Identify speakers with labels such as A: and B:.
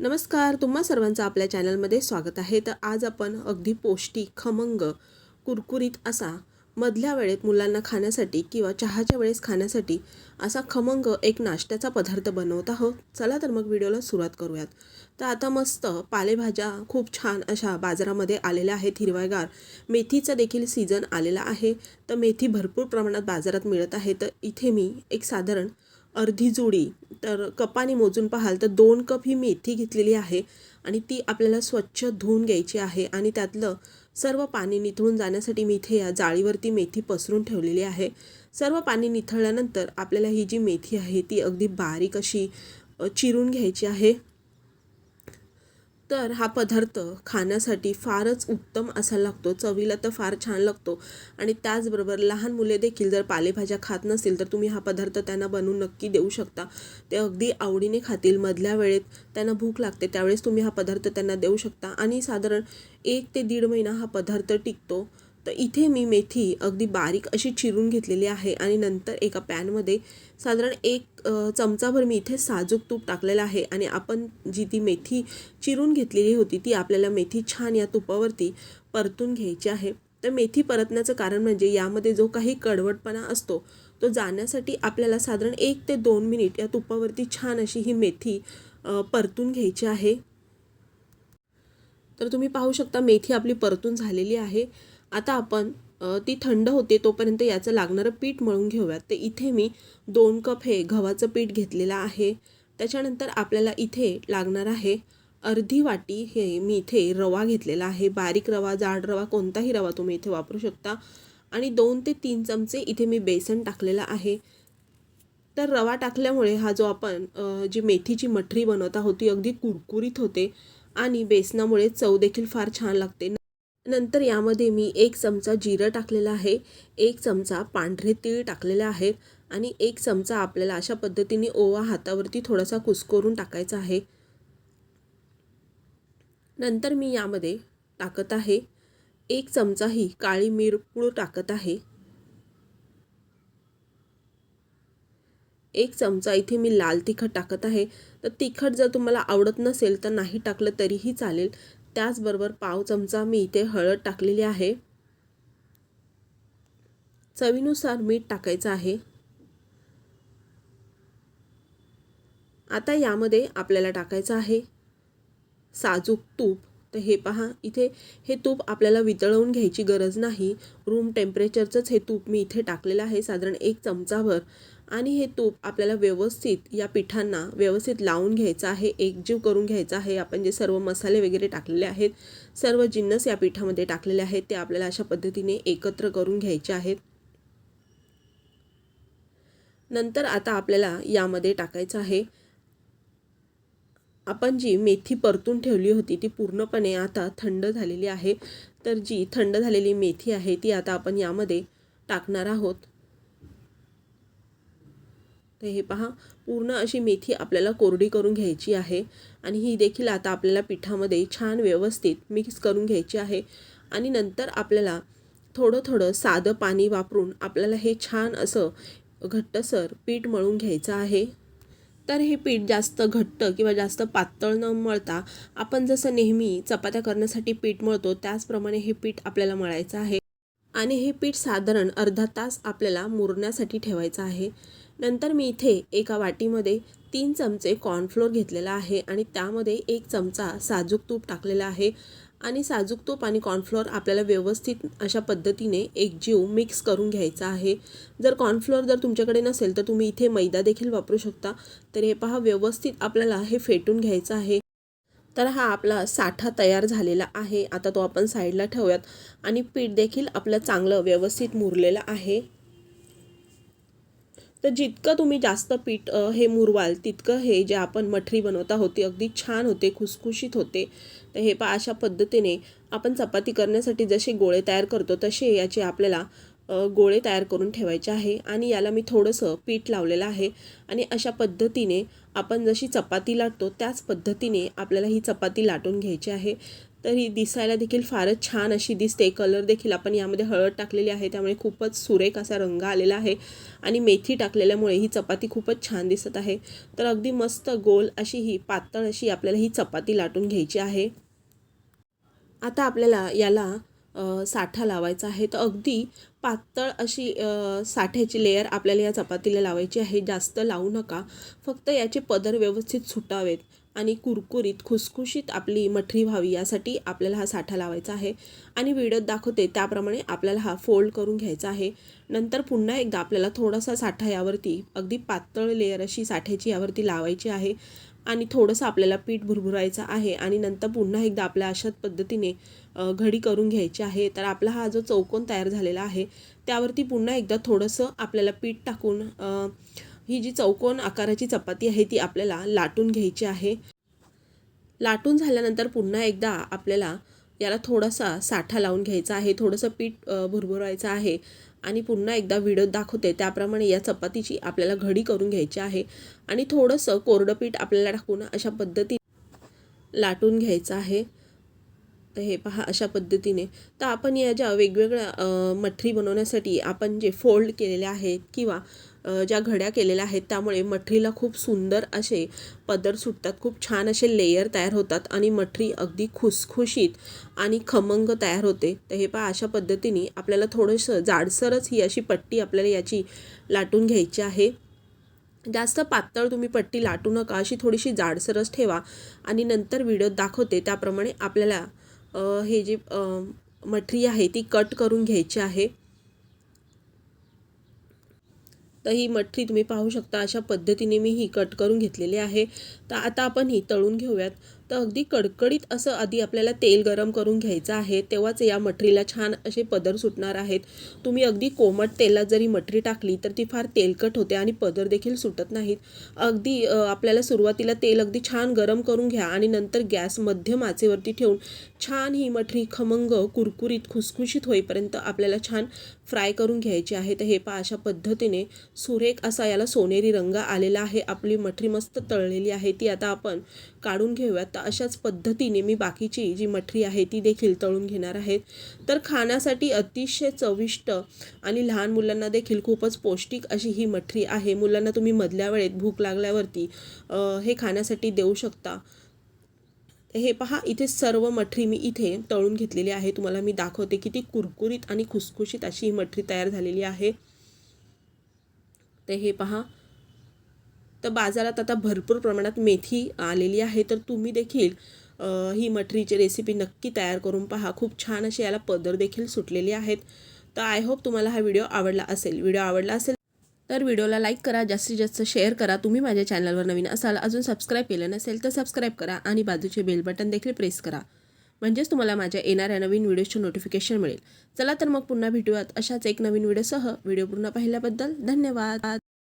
A: नमस्कार तुम्हा सर्वांचं आपल्या चॅनलमध्ये स्वागत आहे. तर आज आपण अगदी पौष्टिक खमंग कुरकुरीत असा मधल्या वेळेत मुलांना खाण्यासाठी किंवा चहाच्या वेळेस खाण्यासाठी असा खमंग एक नाश्त्याचा पदार्थ बनवत आहोत. चला तर मग व्हिडिओला सुरुवात करूयात. तर आता मस्त पालेभाज्या खूप छान अशा बाजारामध्ये आलेल्या आहेत. हिरवागार मेथीचा देखील सीझन आलेला आहे. तर मेथी भरपूर प्रमाणात बाजारात मिळत आहे. तर इथे मी एक साधारण अर्धी जोडी तर कपाने मोजून पाहाल तर दोन कप ही मेथी घेतलेली आहे आणि ती आपल्याला स्वच्छ धुवून घ्यायची आहे आणि त्यातलं सर्व पाणी निथळून जाण्यासाठी मी इथे या जाळीवरती मेथी पसरून ठेवलेली आहे. सर्व पाणी निथळल्यानंतर आपल्याला ही जी मेथी आहे ती अगदी बारीक अशी चिरून घ्यायची आहे. तर हा पदार्थ खाण्यासाठी फारच उत्तम असा लागतो. चवीला तर फार छान लागतो. आणि त्याचबरोबर लहान मुले देखील जर पालेभाज्या खात नसतील तर तुम्ही हा पदार्थ त्यांना बनवून नक्की देऊ शकता. ते अगदी आवडीने खातील. मधल्या वेळेत त्यांना भूक लागते त्यावेळेस तुम्ही हा पदार्थ त्यांना देऊ शकता. आणि साधारण एक ते दीड महिना हा पदार्थ टिकतो. तर इथे मी मेथी अगदी बारीक अशी चिरून घेतलेली आहे आणि नंतर एका पॅनमध्ये साधारण एक चमचाभर मी इथे साजूक तूप टाकलेलं आहे आणि आपण जी ती मेथी चिरून घेतलेली होती ती आपल्याला मेथी छान या तुपावरती परतून घ्यायची आहे. तर मेथी परतण्याचं कारण म्हणजे यामध्ये जो काही कडवटपणा असतो तो जाण्यासाठी आपल्याला साधारण एक ते दोन मिनिट या तुपावरती छान अशी ही मेथी परतून घ्यायची आहे. तर तुम्ही पाहू शकता मेथी आपली परतून झालेली आहे. आता आपण ती थंड होते तोपर्यंत याचं लागणारं पीठ मळून घेऊयात. तर इथे मी दोन कप हे गव्हाचं पीठ घेतलेलं आहे. त्याच्यानंतर आपल्याला इथे लागणार आहे अर्धी वाटी हे मी इथे रवा घेतलेला आहे. बारीक रवा जाड रवा कोणताही रवा तुम्ही इथे वापरू शकता. आणि दोन ते तीन चमचे इथे मी बेसन टाकलेलं आहे. तर रवा टाकल्यामुळे हा जो आपण जी मेथीची मठरी बनवत आहोत ती अगदी कुरकुरीत होते. आणि बेसनामुळे चव देखील फार छान लागते. नंतर यामध्ये मी एक चमचा जिरं टाकलेलं आहे एक चमचा पांढरे तीळ टाकलेले आहेत आणि एक चमचा आपल्याला अशा पद्धतीने ओवा हातावरती थोडासा कुस्करून टाकायचा आहे. नंतर मी यामध्ये टाकत आहे एक चमचा ही काळी मिरपूळ टाकत आहे. एक चमचा इथे मी लाल तिखट टाकत आहे. तर तिखट जर तुम्हाला आवडत नसेल तर नाही टाकलं तरीही चालेल. त्याचबरोबर पाव चमचा मी इथे हळद टाकलेली आहे. चवीनुसार मीठ टाकायचं आहे. आता यामध्ये आपल्याला टाकायचं आहे साजूक तूप. तर हे पहा इथे हे तूप आपल्याला वितळवून घ्यायची गरज नाही. रूम टेम्परेचरचंच हे तूप मी इथे टाकलेलं आहे साधारण एक चमचाभर. आणि हे तूप आपल्याला व्यवस्थित या पिठांना व्यवस्थित लावून घ्यायचं आहे एकजीव करून घ्यायचं आहे. आपण जे सर्व मसाले वगैरे टाकलेले आहेत सर्व जिन्नस या पिठामध्ये टाकलेले आहेत ते आपल्याला अशा पद्धतीने एकत्र करून घ्यायचे आहेत. नंतर आता आपल्याला यामध्ये टाकायचं आहे. आपण जी मेथी परतून ठेवली होती ती पूर्णपणे आता थंड झालेली आहे. तर जी थंड झालेली मेथी आहे ती आता आपण यामध्ये टाकणार आहोत. तर हे पहा पूर्ण अशी मेथी आपल्याला कोरडी करून घ्यायची आहे. आणि ही देखील आता आपल्याला पिठामध्ये छान व्यवस्थित मिक्स करून घ्यायची आहे. आणि नंतर आपल्याला थोडं थोडं साधं पाणी वापरून आपल्याला हे छान असं घट्टसर पीठ मळून घ्यायचं आहे. तर हे पीठ जास्त घट्ट किंवा जास्त पातळ न मळता आपण जसं नेहमी चपात्या करण्यासाठी पीठ मळतो त्याचप्रमाणे हे पीठ आपल्याला मळायचं आहे. आणि हे पीठ साधारण अर्धा तास आपल्याला मुरण्यासाठी ठेवायचं आहे. नंतर मी इथे एका वाटीमध्ये तीन चमचे कॉर्नफ्लोअर घेतलेला आहे आणि त्यामध्ये एक चमचा साजूक तूप टाकलेला आहे. आणि साजूक तूप आणि कॉर्नफ्लोअर आपल्याला व्यवस्थित अशा पद्धतीने एकजीव मिक्स करून घ्यायचा आहे. जर कॉर्नफ्लोअर जर तुमच्याकडे नसेल तर तुम्ही इथे मैदा देखील वापरू शकता. तर हे पहा व्यवस्थित आपल्याला हे फेटून घ्यायचं आहे. तर हा आपला साठा तयार झालेला आहे. आता तो आपण साईडला ठेवूयात. आणि पीठ देखील आपलं चांगलं व्यवस्थित मुरलेलं आहे. तर जितकं तुम्ही जास्त पीठ हे मुरवाल तितकं हे जे आपण मठरी बनवता होती अगदी छान होते खुसखुशीत होते. तर हे पा अशा पद्धतीने आपण चपाती करण्यासाठी जसे गोळे तयार करतो तसे याचे आपल्याला गोळे तयार करून ठेवायचे आहे. आणि याला मी थोडंसं पीठ लावलेलं आहे. आणि अशा पद्धतीने आपण जशी चपाती लाटतो त्याच पद्धतीने आपल्याला ही चपाती लाटून घ्यायची आहे. तर ही दिसायला देखील फारच छान अशी दिसते. कलर देखील आपण यामध्ये हळद टाकलेली आहे त्यामुळे खूपच सुरेख असा रंग आलेला आहे आणि मेथी टाकलेल्यामुळे ही चपाती खूपच छान दिसत आहे. तर अगदी मस्त गोल अशी ही पातळ अशी आपल्याला ही चपाती लाटून घ्यायची आहे. आता आपल्याला याला साठा लावायचा आहे. तर अगदी पातळ अशी साठ्याची लेयर आपल्याला या चपातीला लावायची आहे. जास्त लावू नका. फक्त याचे पदर व्यवस्थित सुटावेत. आणि कुरकुरीत खुसखुशीत आपली मठरी व्हावी यासाठी आपल्याला हा साठा लावायचा आहे. आणि व्हिडिओत दाखवते त्याप्रमाणे आपल्याला हा फोल्ड करून घ्यायचा आहे. नंतर पुन्हा एकदा आपल्याला थोडासा साठा यावरती अगदी पातळ लेअर अशी साठ्याची यावरती लावायची आहे. आणि थोडंसं आपल्याला पीठ भुरभुरायचं आहे. आणि नंतर पुन्हा एकदा आपल्या अशाच पद्धतीने घडी करून घ्यायची आहे. तर आपला हा जो चौकोन तयार झालेला आहे त्यावरती पुन्हा एकदा थोडंसं आपल्याला पीठ टाकून ही जी चौकोन आकाराची चपाती आहे ती आपल्याला लाटून घ्यायची आहे. लाटून झाल्यानंतर पुन्हा एकदा आपल्याला याला थोडासा साठा लावून घ्यायचा आहे थोडंसं पीठ भुरभुरायचं आहे आणि पुन्हा एकदा व्हिडिओ दाखवते. त्याप्रमाणे या चपातीची आपल्याला घडी करून घ्यायची आहे आणि थोडंसं कोरडं पीठ आपल्याला टाकून अशा पद्धतीने लाटून घ्यायचं आहे. तर हे पहा अशा पद्धतीने. तर आपण या ज्या वेगवेगळ्या मठरी बनवण्यासाठी आपण जे फोल्ड केलेले आहेत किंवा ज्या घड्या केलेल्या आहेत त्यामुळे मठरीला खूप सुंदर असे पदर सुटतात. खूप छान असे लेयर तयार होतात आणि मठरी अगदी खुसखुशीत आणि खमंग तयार होते. तर हे पहा अशा पद्धतीने आपल्याला थोडंसं जाडसरच ही अशी पट्टी आपल्याला याची लाटून घ्यायची आहे. जास्त पातळ तुम्ही पट्टी लाटू नका. अशी थोडीशी जाडसरच ठेवा. आणि नंतर व्हिडिओत दाखवते. त्याप्रमाणे आपल्याला हे जे मठरी आहे ती कट करून घ्यायची आहे. तर ही मठरी तुम्ही पाहू शकता अशा पद्धतीने मी ही कट करून घेतलेली आहे. तर आता आपण ही तळून घेऊयात. तर अगदी कडकडीत असं आधी आपल्याला तेल गरम करून घ्यायचं आहे तेव्हाच या मठरीला छान असे पदर सुटणार आहेत. तुम्ही अगदी कोमट तेलात जरी मठरी टाकली तर ती फार तेलकट होते आणि पदर देखील सुटत नाहीत. अगदी आपल्याला सुरुवातीला तेल अगदी छान गरम करून घ्या आणि नंतर गॅस मध्यम आचेवरती ठेवून छान ही मठरी खमंग कुरकुरीत खुसखुशीत होईपर्यंत आपल्याला छान फ्राय करून घ्यायची आहे. तर हे पा अशा पद्धतीने सुरेख असा याला सोनेरी रंग आलेला आहे. आपली मठरी मस्त तळलेली आहे. ती आता आपण काढून घेऊयात तर अशाच पद्धतीने मी बाकीची जी मठरी आहे ती देखील तळून घेणार आहे. तर खाण्यासाठी अतिशय चविष्ट आणि लहान मुलांना देखील खूपच पौष्टिक अशी ही मठरी आहे. मुलांना तुम्ही मधल्या वेळेत भूक लागल्यावरती हे खाण्यासाठी देऊ शकता. हे पहा इथे सर्व मठरी मी इथे तळून घेतलेली आहे. तुम्हाला मी दाखवते किती कुरकुरीत आणि खुसखुशीत अशी ही मठरी तयार झालेली आहे. तर हे पहा तर बाजारात आता भरपूर प्रमाणात मेथी आलेली आहे. तर तुम्ही देखील ही मठरीची रेसिपी नक्की तयार करून पहा. खूप छान असे याला पदर देखील सुटलेले आहेत. तर आय होप तुम्हाला हा व्हिडिओ आवडला असेल. व्हिडिओ आवडला असेल तर व्हिडिओला लाईक करा. जास्तीत जास्त शेअर करा. तुम्ही माझ्या चॅनलवर नवीन असाल अजून सबस्क्राईब केलं नसेल तर सबस्क्राईब करा आणि बाजूचे बेल बटन देखील प्रेस करा. म्हणजेच तुम्हाला माझ्या येणाऱ्या नवीन व्हिडिओचे नोटिफिकेशन मिळेल. चला तर मग पुन्हा भेटूयात अशाच एक नवीन व्हिडिओसह व्हिडिओ पूर्ण पाहिल्याबद्दल धन्यवाद.